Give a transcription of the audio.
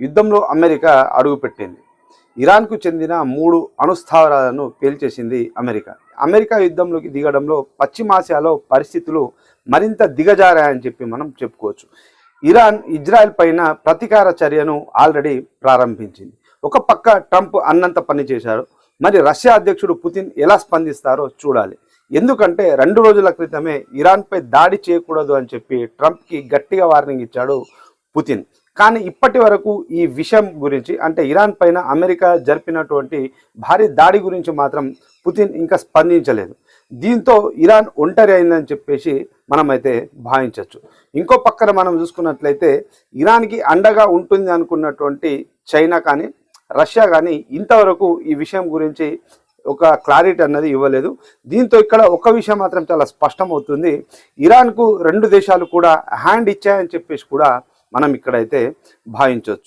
యుద్ధంలో అమెరికా అడుగుపెట్టింది. ఇరాన్కు చెందిన మూడు అణుస్థావరాలను పేల్చేసింది అమెరికా. అమెరికా యుద్ధంలోకి దిగడంలో పశ్చిమాసియాలో పరిస్థితులు మరింత దిగజారాయని చెప్పి మనం చెప్పుకోవచ్చు. ఇరాన్ ఇజ్రాయెల్ పైన ప్రతీకార చర్యను ఆల్రెడీ ప్రారంభించింది. ఒక పక్క ట్రంప్ అన్నంత పని చేశారు మరి రష్యా అధ్యక్షుడు పుతిన్ ఎలా స్పందిస్తారో చూడాలి. ఎందుకంటే రెండు రోజుల క్రితమే ఇరాన్పై దాడి చేయకూడదు అని చెప్పి ట్రంప్కి గట్టిగా వార్నింగ్ ఇచ్చాడు పుతిన్. కానీ ఇప్పటి వరకు ఈ విషయం గురించి అంటే ఇరాన్ పైన అమెరికా జరిపినటువంటి భారీ దాడి గురించి మాత్రం పుతిన్ ఇంకా స్పందించలేదు. దీంతో ఇరాన్ ఒంటరి అయిందని చెప్పేసి మనమైతే భావించవచ్చు ఇంకో పక్కన మనం చూసుకున్నట్లయితే ఇరాన్కి అండగా ఉంటుంది అనుకున్నటువంటి చైనా కానీ రష్యా కానీ ఇంతవరకు ఈ విషయం గురించి ఒక క్లారిటీ అన్నది ఇవ్వలేదు. దీంతో ఇక్కడ ఒక విషయం మాత్రం చాలా స్పష్టమవుతుంది. ఇరాన్కు రెండు దేశాలు కూడా హ్యాండ్ ఇచ్చాయని చెప్పేసి కూడా మనం ఇక్కడైతే భావించవచ్చు.